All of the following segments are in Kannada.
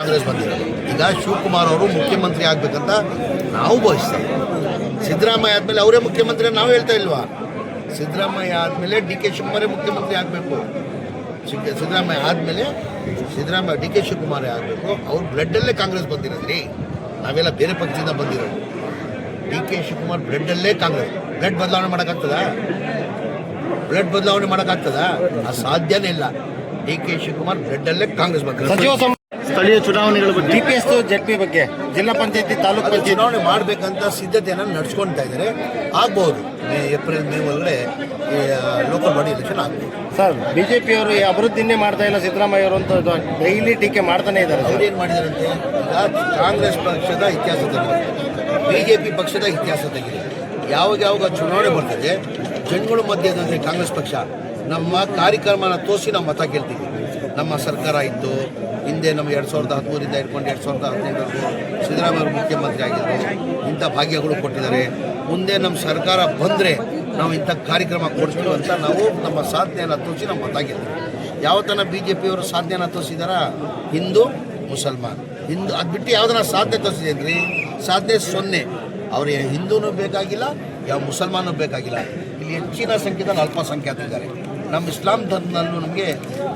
ಕಾಂಗ್ರೆಸ್ ಬಂದಿರೋದು ಈಗ ಶಿವಕುಮಾರ್ ಅವರು ಮುಖ್ಯಮಂತ್ರಿ ಆಗ್ಬೇಕಂತ ನಾವು ಬಯಸ್ತೇವೆ. ಸಿದ್ದರಾಮಯ್ಯ ಆದಮೇಲೆ ಅವರೇ ಮುಖ್ಯಮಂತ್ರಿ ನಾವು ಹೇಳ್ತಾ ಇಲ್ವಾ? ಸಿದ್ದರಾಮಯ್ಯ ಆದಮೇಲೆ ಡಿ ಕೆ ಶಿವಕುಮಾರೇ ಮುಖ್ಯಮಂತ್ರಿ ಆಗಬೇಕು. ಸಿದ್ದರಾಮಯ್ಯ ಆದಮೇಲೆ ಸಿದ್ದರಾಮಯ್ಯ, ಡಿ ಕೆ ಶಿವಕುಮಾರೇ ಆಗಬೇಕು. ಅವ್ರ ಬ್ಲಡ್ಡಲ್ಲೇ ಕಾಂಗ್ರೆಸ್ ಬಂದಿರೋದ್ರಿ. ನಾವೆಲ್ಲ ಬೇರೆ ಪಕ್ಷದಿಂದ ಬಂದಿರೋದು. ಡಿ ಕೆ ಶಿವಕುಮಾರ್ ಬ್ಲಡ್ಡಲ್ಲೇ ಕಾಂಗ್ರೆಸ್. ಬ್ಲಡ್ ಬದಲಾವಣೆ ಮಾಡೋಕ್ಕಾಗ್ತದಾ? ಬ್ಲಡ್ ಬದಲಾವಣೆ ಮಾಡೋಕ್ಕಾಗ್ತದಾ? ಅದು ಸಾಧ್ಯನೇ ಇಲ್ಲ. ಡಿ ಕೆ ಶಿವಕುಮಾರ್ ಬ್ಲಡ್ಡಲ್ಲೇ ಕಾಂಗ್ರೆಸ್ ಬಂದಿರೋದು. ಸ್ಥಳೀಯ ಚುನಾವಣೆಗಳ ಬಗ್ಗೆ? ಜೆಡ್ ಜೆಡ್ಪಿ ಬಗ್ಗೆ ಜಿಲ್ಲಾ ಪಂಚಾಯತಿ ತಾಲೂಕು ಪಂಚಾಯತಿ. ಚುನಾವಣೆ ಮಾಡಬೇಕಂತ ಸಿದ್ಧತೆಯನ್ನು ನಡೆಸ್ಕೊಂತ ಇದ್ದಾರೆ. ಆಗ್ಬೋದು. ಮೇ ಏಪ್ರಿಲ್ ಮೇ ಒಳಗಡೆ ಲೋಕಲ್ ಬಾಡಿ ಎಲೆಕ್ಷನ್ ಆಗ್ಬೋದು. ಸರ್ ಬಿಜೆಪಿ ಅವರು ಈ ಅಭಿವೃದ್ಧಿನೇ ಮಾಡ್ತಾ ಇಲ್ಲ ಸಿದ್ದರಾಮಯ್ಯ ಅವರು ಅಂತ ಡೈಲಿ ಟೀಕೆ ಮಾಡ್ತಾನೆ ಇದ್ದಾರೆ ಅವ್ರು ಏನು ಮಾಡಿದಾರಂತೆ ಈಗ ಕಾಂಗ್ರೆಸ್ ಪಕ್ಷದ ಇತಿಹಾಸ ತೆಗಿದೆ ಬಿ ಜೆ ಪಿ ಪಕ್ಷದ ಇತಿಹಾಸ ತೆಗಿದೆ ಯಾವಾಗ ಯಾವಾಗ ಚುನಾವಣೆ ಬರ್ತದೆ ಜನಗಳ ಮಧ್ಯದಲ್ಲಿ ಕಾಂಗ್ರೆಸ್ ಪಕ್ಷ ನಮ್ಮ ಕಾರ್ಯಕ್ರಮನ ತೋರಿಸಿ ನಾವು ಮತ ಕೇಳ್ತೀವಿ. ನಮ್ಮ ಸರ್ಕಾರ ಇತ್ತು ಹಿಂದೆ ನಮ್ಮ ಎರಡು ಸಾವಿರದ ಹದಿಮೂರಿಂದ ಹಿಡ್ಕೊಂಡು ಎರಡು ಸಾವಿರದ ಹದಿನೆಂಟರವರೆಗೂ ಸಿದ್ದರಾಮಯ್ಯ ಮುಖ್ಯಮಂತ್ರಿ ಆಗಿದ್ದರು ಇಂಥ ಭಾಗ್ಯಗಳು ಕೊಟ್ಟಿದ್ದಾರೆ. ಮುಂದೆ ನಮ್ಮ ಸರ್ಕಾರ ಬಂದರೆ ನಾವು ಇಂಥ ಕಾರ್ಯಕ್ರಮ ಕೊಡ್ತೀವಿ ಅಂತ ನಾವು ನಮ್ಮ ಸಾಧನೆಯನ್ನು ತೋರಿಸಿ ನಾವು ಮತ ಕೇಳ್ತೀವಿ. ಯಾವ ತನ ಬಿ ಜೆ ಪಿಯವರು ಸಾಧನೆಯನ್ನು ತೋರಿಸಿದಾರ? ಹಿಂದೂ, ಮುಸಲ್ಮಾನ್. ಹಿಂದೂ, ಅದು ಬಿಟ್ಟು ಯಾವ್ದನ್ನ ಸಾಧನೆ ತೋರಿಸಿದೇನ್ರಿ ಸಾಧನೆ ಸೊನ್ನೆ. ಅವರು ಹಿಂದೂನೂ ಬೇಕಾಗಿಲ್ಲ, ಯಾವ ಮುಸಲ್ಮಾನೂ ಬೇಕಾಗಿಲ್ಲ. ಇಲ್ಲಿ ಹೆಚ್ಚಿನ ಸಂಖ್ಯೆದಲ್ಲಿ ಅಲ್ಪಸಂಖ್ಯಾತರಿದ್ದಾರೆ. ನಮ್ಮ ಇಸ್ಲಾಂ ಧರ್ಮದಲ್ಲೂ ನಮಗೆ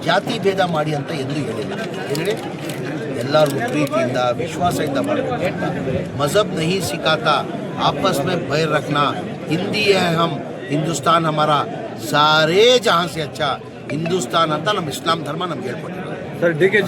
ಜಾತಿ ಭೇದ ಮಾಡಿ ಅಂತ ಎಂದೂ ಹೇಳಿಲ್ಲ ಹೇಳಿ ಎಲ್ಲರಿಗೂ ಪ್ರೀತಿಯಿಂದ ವಿಶ್ವಾಸದಿಂದ ಮಾಡಬೇಕು ಮಜಹಬ್ ನಹಿ ಸಿಖಾತಾ आपस में भय रखना हिंदी है हम हिंदुस्तान हमारा सारे जहाँ से अच्छा ಹಿಂದೂಸ್ತಾನ್ ಅಂತ ನಮ್ಮ ಇಸ್ಲಾಂ ಧರ್ಮ ನಮ್ಗೆ ಹೇಳ್ಕೊಟ್ಟಿರೋದು ಸರ್ ಡಿ ಕೆ